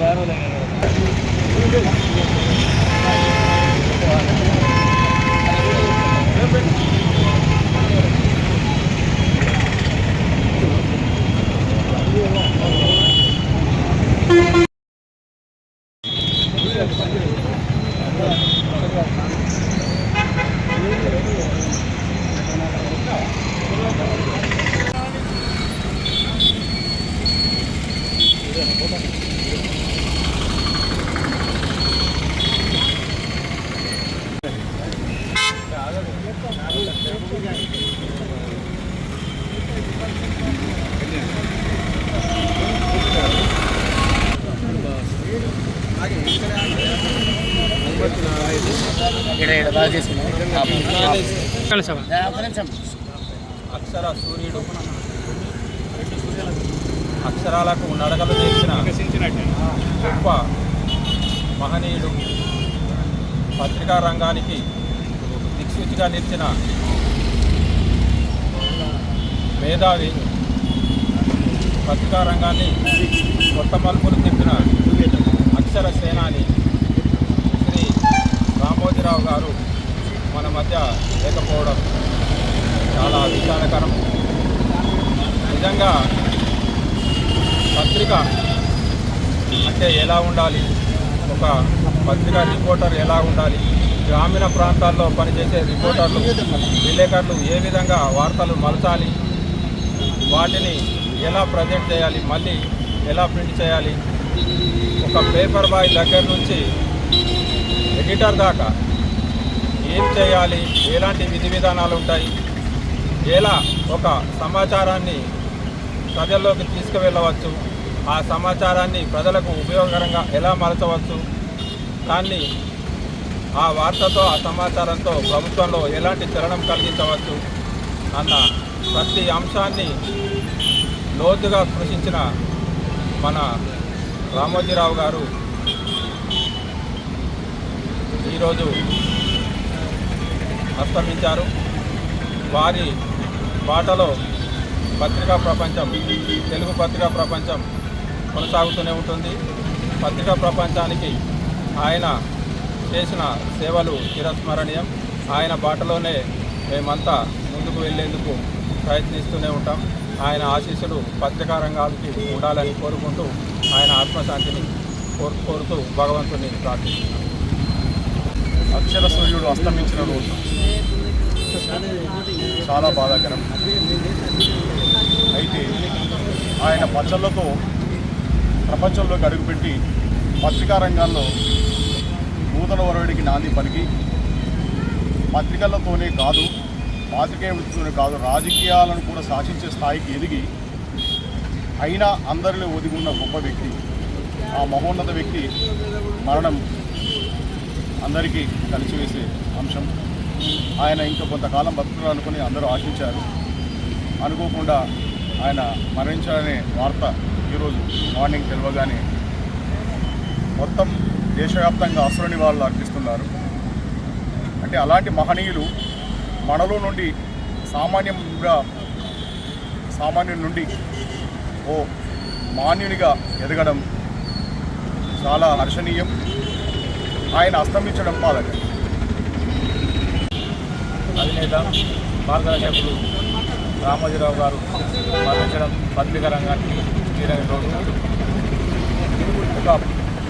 வேறு అక్షర సూర్యుడు అక్షరాలకు నడకలు చేసిన గొప్ప మహనీయుడు పత్రికా రంగానికి దిక్సూచిగా నిలిచిన మేధావి పత్రికా రంగాన్ని కొత్త మలుపులు తిప్పిన అక్షర సేనాని శ్రీ రామోజీరావు గారు మన మధ్య లేకపోవడం చాలా విచారకరం నిజంగా పత్రిక అంటే ఎలా ఉండాలి? ఒక పత్రికా రిపోర్టర్ ఎలా ఉండాలి? గ్రామీణ ప్రాంతాల్లో పనిచేసే రిపోర్టర్లు విలేకరులు ఏ విధంగా వార్తలు మలచాలి? వాటిని ఎలా ప్రజెంట్ చేయాలి మళ్ళీ ఎలా ప్రింట్ చేయాలి? ఒక పేపర్ బాయ్ దగ్గర నుంచి ఎడిటర్ దాకా ఏం చేయాలి? ఎలాంటి విధి విధానాలు ఉంటాయి? ఎలా ఒక సమాచారాన్ని ప్రజల్లోకి తీసుకువెళ్ళవచ్చు? ఆ సమాచారాన్ని ప్రజలకు ఉపయోగకరంగా ఎలా మలచవచ్చు? దాన్ని ఆ వార్తతో ఆ సమాచారంతో ప్రభుత్వంలో ఎలాంటి చలనం కలిగించవచ్చు? అన్న ప్రతి అంశాన్ని లోతుగా కృషించిన మన రామోజీరావు గారు ఈరోజు అస్తమించారు. వారి బాటలో పత్రికా ప్రపంచం తెలుగు పత్రికా ప్రపంచం కొనసాగుతూనే ఉంటుంది. పత్రికా ప్రపంచానికి ఆయన చేసిన సేవలు చిరస్మరణీయం. ఆయన బాటలోనే మేమంతా ముందుకు వెళ్ళేందుకు ప్రయత్నిస్తూనే ఉంటాం. ఆయన ఆశీస్సులు పత్రికా రంగానికి ఉండాలని కోరుకుంటూ ఆయన ఆత్మశాంతిని కోరు కోరుతూ భగవంతుని ప్రార్థిస్తున్నాం. అక్షర సూర్యుడు అస్తమించిన రోజు. చాలా బాధాకరం. అయితే ఆయన పచ్చళ్ళతో ప్రపంచంలోకి అడుగుపెట్టి పత్రికా రంగాల్లో నూతన వరవడికి నాంది పలికి పత్రికలతోనే కాదు పాత్రికేయ వృత్తితోనే కాదు రాజకీయాలను కూడా శాసించే స్థాయికి ఎదిగి అయినా అందరిలో ఒదిగున్న ఉన్న గొప్ప వ్యక్తి ఆ మహోన్నత వ్యక్తి మరణం అందరికీ కలిసివేసే అంశం. ఆయన ఇంకా కొంతకాలం బతుకుతారు అనుకుని అందరూ ఆశించారు. అనుకోకుండా ఆయన మరణించాలనే వార్త ఈరోజు మార్నింగ్ తెలియగానే మొత్తం దేశవ్యాప్తంగా అసురుని వాళ్ళు అర్పిస్తున్నారు. అంటే అలాంటి మహనీయులు మనలో నుండి సామాన్యంగా సామాన్యుల నుండి ఓ మాన్యునిగా ఎదగడం చాలా హర్షణీయం. ఆయన అస్తమించడం బాధకరం. అధినేత మార్గదర్శకులు రామోజీరావు గారు మరణించడం పత్రిక రంగానికి తీరని లోటు ఒక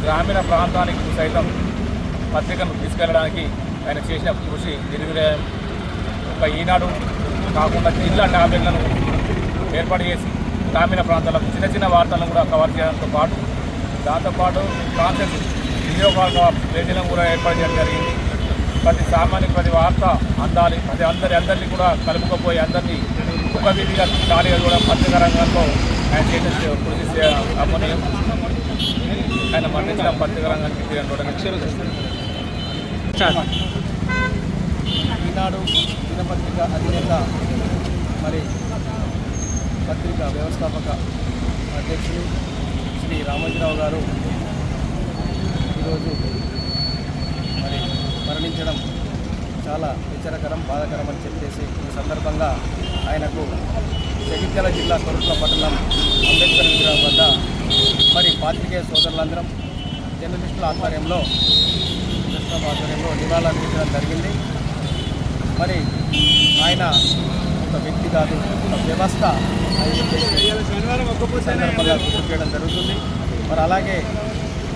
గ్రామీణ ప్రాంతానికి సైతం పత్రికను తీసుకెళ్ళడానికి ఆయన చేసిన కృషి నిర్విలయం ఒక ఈనాడు కాకుండా జిల్లా టాబ్లెట్లను ఏర్పాటు చేసి గ్రామీణ ప్రాంతాలకు చిన్న చిన్న వార్తలను కూడా కవర్ చేయడంతో పాటు దాంతోపాటు కాన్సెప్ట్ వినియోగ పేజీలను కూడా ఏర్పాటు చేయడం జరిగింది. ప్రతి సామాన్య ప్రతి వార్త అందాలి. ప్రతి అందరి అందరినీ కూడా కలుపుకపోయి అందరినీ ఒక విధిగా ఖాళీగా కూడా పత్రికా రంగంలో ఆయన చేసిన కృషి అమ్మనీయం ఆయన మరణించిన పత్రికా రంగానికి తీరని కూడా ఈనాడు దినపత్రిక అధినేత మరి పత్రిక వ్యవస్థాపక అధ్యక్షులు శ్రీ రామోజీరావు గారు ఈరోజు మరి మరణించడం చాలా విచారకరం బాధాకరం అని చెప్పేసి ఈ సందర్భంగా ఆయనకు జగిత్యాల జిల్లా కొరుట్ల పట్టణం అంబేద్కర్ విగ్రహం వద్ద మరి పాత్రికేయ సోదరులందరం జర్నలిస్టుల ఆధ్వర్యంలో కృష్ణ ఆధ్వర్యంలో అందించడం జరిగింది. మరి ఆయన ఒక వ్యక్తి కాదు ఒక వ్యవస్థ సందర్భంగా గుర్తు చేయడం జరుగుతుంది. మరి అలాగే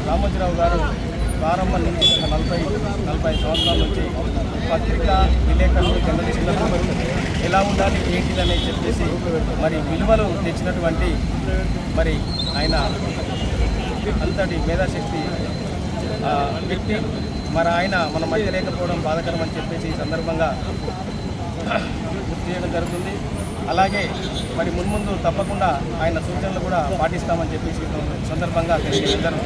రామోజీరావు గారు ప్రారంభం నుంచి నలభై నలభై సంవత్సరాల నుంచి పత్రిక విలేకరులు జర్నలిస్టులకు ఎలా ఉండాలి ఏంటిదని చెప్పేసి మరి విలువలు తెచ్చినటువంటి మరి ఆయన అంతటి మేధాశక్తి వ్యక్తి. మరి ఆయన మన మధ్య లేకపోవడం బాధకరం అని చెప్పేసి ఈ సందర్భంగా గుర్తు చేయడం జరుగుతుంది. అలాగే మరి మున్ముందు తప్పకుండా ఆయన సూచనలు కూడా పాటిస్తామని చెప్పేసి సందర్భంగా తెలియజేయడం